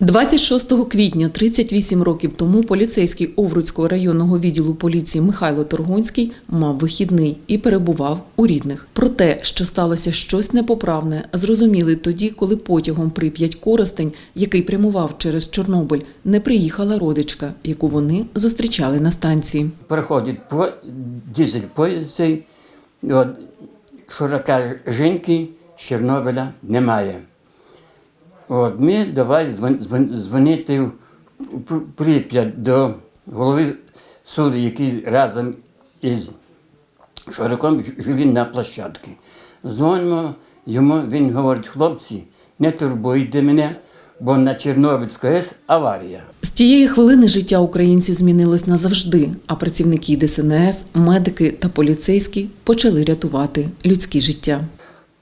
26 квітня 38 років тому поліцейський Овруцького районного відділу поліції Михайло Торгонський мав вихідний і перебував у рідних. Про те, що сталося щось непоправне, зрозуміли тоді, коли потягом Прип'ять Коростень, який прямував через Чорнобиль, не приїхала родичка, яку вони зустрічали на станції. Проходить по дизель поїзд цей, жінки з Чорнобиля немає. От, ми давай дзвон- дзвон- дзвонити в Прип'ять до голови суду, який разом із Шариком жили на площадці. Дзвонимо йому, він говорить, хлопці, не турбуйте мене, бо на Чорнобильській АЕС аварія. З тієї хвилини життя українців змінилось назавжди, а працівники ДСНС, медики та поліцейські почали рятувати людські життя.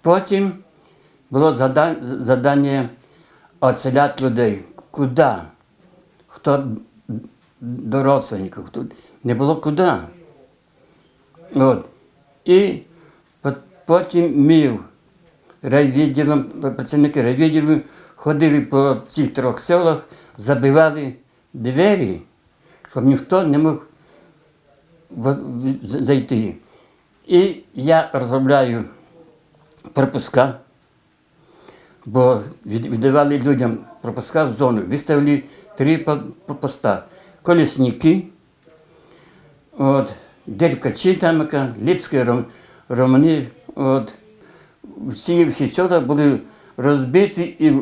Потім було зада- оселяти людей. Куди? Хто до родственників? Хто? Не було куди. От. І потім ми райвідділом, працівники райвідділу ходили по цих трьох селах, забивали двері, щоб ніхто не мог зайти. І я розробляю пропуска, бо віддавали людям пропуска в зону. Виставили три по- по- поста. Колесники, от, Деркачі тамика, Ліпські ром, романи. От, всі, всі села були розбиті і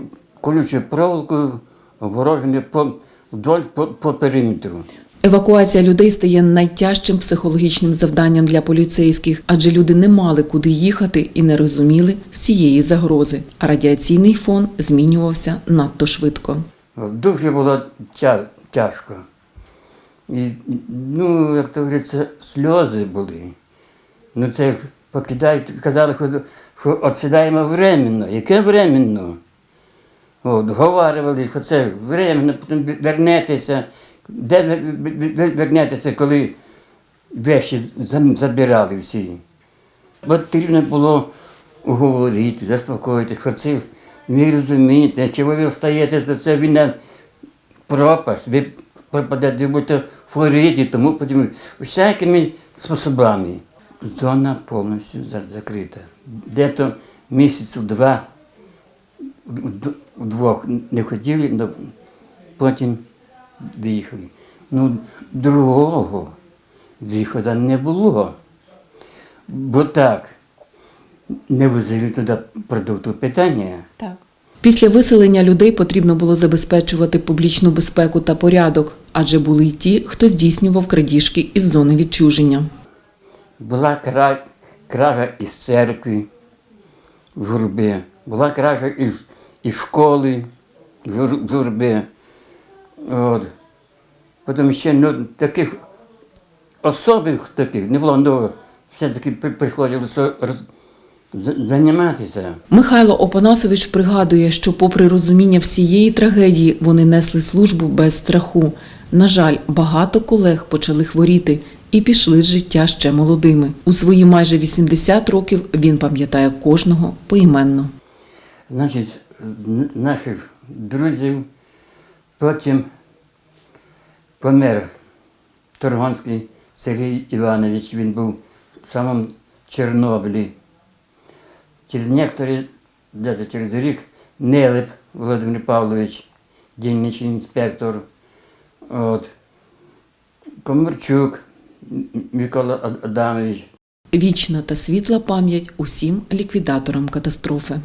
колючою проволокою огорожені по, вдоль по, по периметру. Евакуація людей стає найтяжчим психологічним завданням для поліцейських, адже люди не мали куди їхати і не розуміли всієї загрози. А радіаційний фон змінювався надто швидко. Дуже було тя- тяжко. І, ну, як то говориться, сльози були. Ну, це покидають, казали, що, отсідаємо временно. Яке временно? От, говорили, що це временно, потім вернетеся. Де ви- вернетеся, коли вещі забирали всі? Потрібно було говорити, заспокоїти, це ви розумієте, чого ви встаєте за це війна пропасть, ви пропадете, ви будете в Флориді, тому потім всякими способами. Зона повністю закрита. Де-то місяцю два вдвох не але потім виїхали. Ну, другого виходу не було. Бо так, не возили туди продукту питання. Так. Після виселення людей потрібно було забезпечувати публічну безпеку та порядок, адже були й ті, хто здійснював крадіжки із зони відчуження. Була кра... кража із церкви в журбі, була кража із, із школи в журбі. От. Потім ще ну, таких особих таких не було, ну, все-таки при- приходилося роз... займатися. Михайло Опанасович пригадує, що, попри розуміння всієї трагедії, вони несли службу без страху. На жаль, багато колег почали хворіти і пішли з життя ще молодими. У свої майже 80 років він пам'ятає кожного поіменно. Значить, наших друзів потім помер Торгонський Сергій Іванович, він був в самому Чорнобилі. Через некоторі, десь через рік, Нелеп Володимир Павлович, дільничий інспектор. От. Комарчук Микола Адамович. Вічна та світла пам'ять усім ліквідаторам катастрофи.